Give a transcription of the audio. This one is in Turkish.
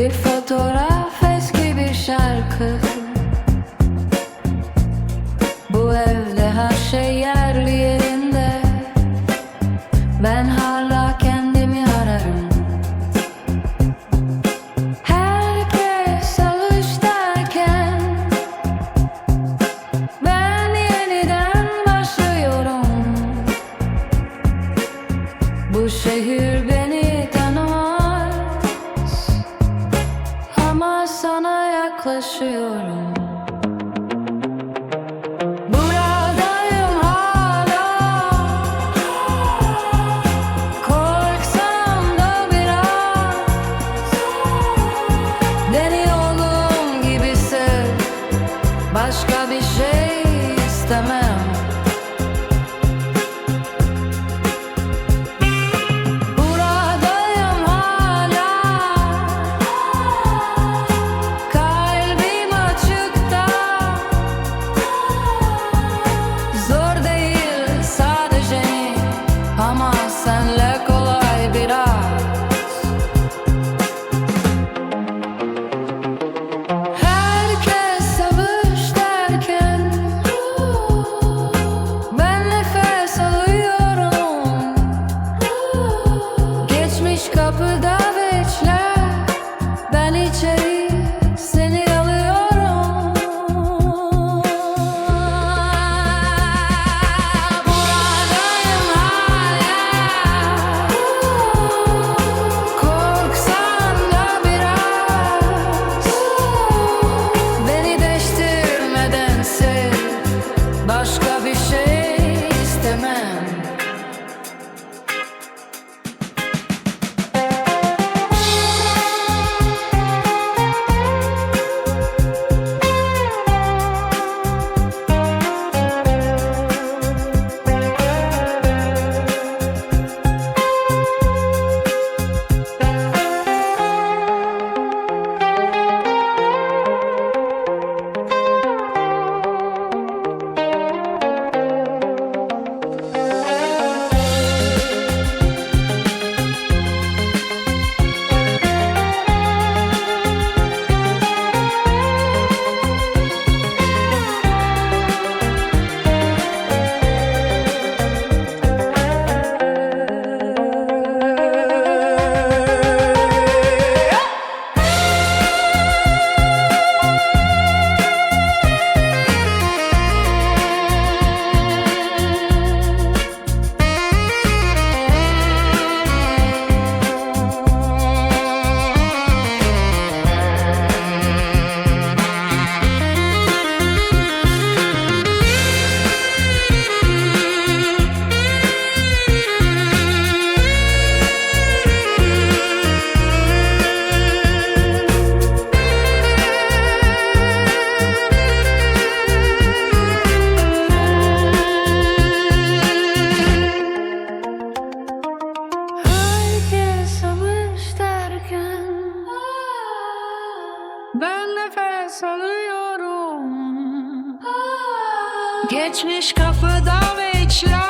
Bir fotoğraf eski bir şarkı. Bu evde her şey yerli yerinde. Ben hala kendimi ararım. Herkes alış derken Ben yeniden başlıyorum. Bu şehir benim Ama sana yaklaşıyorum. Buradayım Geçmiş kapıda bekler. Ben içeri seni alıyorum. Buradayım hala. Korksan da biraz. Beni değiştirmeden sev. Başka Ben nefes alıyorum. Geçmiş kapıda ve içler